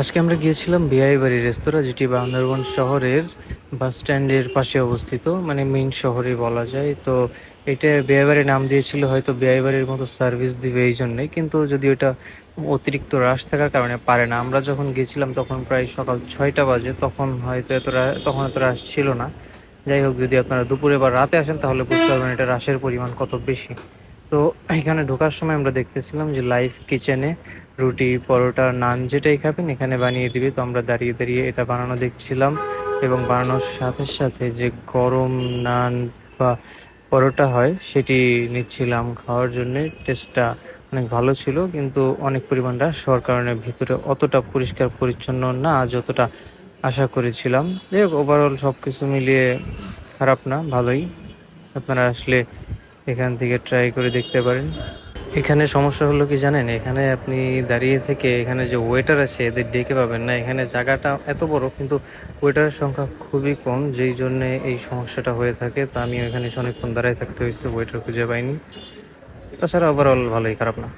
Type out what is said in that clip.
আজকে আমরা গিয়েছিলাম বিআই বাড়ি রেস্তোরাঁ, যেটি বান্দরবান শহরের বাস স্ট্যান্ডের পাশে অবস্থিত মানে মেইন শহরে বলা যায়। তো এটা বিআই বাড়ির নাম দিয়েছিল, হয়তো বিআই বাড়ির মতো সার্ভিস দিবে এই জন্যে কিন্তু যদি ওটা অতিরিক্ত রাশ থাকার কারণে পারে না, আমরা যখন গিয়েছিলাম তখন প্রায় সকাল ছয়টা বাজে, তখন হয়তো এত তখন এত রাশ ছিল না। যাই হোক, যদি আপনারা দুপুরে বা রাতে আসেন তাহলে বুঝতে পারবেন এটা রাশের পরিমাণ কত বেশি। তো এখানে ঢোকার সময় আমরা দেখতেছিলাম যে লাইভ কিচেনে রুটি, পরোটা, নান যেটাই খাবেন, এখানে বানিয়ে দিবে। তো আমরা দাঁড়িয়ে দাঁড়িয়ে এটা বানানো দেখছিলাম এবং বানানোর সাথে সাথে যে গরম নান বা পরোটা হয়, সেটি নিচ্ছিলাম খাওয়ার জন্যে। টেস্টটা অনেক ভালো ছিল, কিন্তু অনেক পরিমাণটা রাশ হওয়ার কারণে ভিতরে অতটা পরিষ্কার পরিচ্ছন্ন না যতটা আশা করেছিলাম। যাই হোক ওভারঅল সব কিছু মিলিয়ে খারাপ না, ভালোই। আপনারা আসলে এখান থেকে ট্রাই করে দেখতে পারেন। এখানে সমস্যা হলো কি জানেন? এখানে আপনি দাঁড়িয়ে থেকে এখানে যে ওয়েটার আছে, এদের ডেকে পাবেন না। এখানে জায়গাটা এত বড়, কিন্তু ওয়েটারের সংখ্যা খুবই কম, যেই জন্যে এই সমস্যাটা হয়ে থাকে। তা আমি এখানে অনেকক্ষণ দাঁড়ায় থাকতে হয়েছে ওয়েটার খুঁজে পাইনি। তাছাড়া ওভারঅল ভালোই, খারাপ না।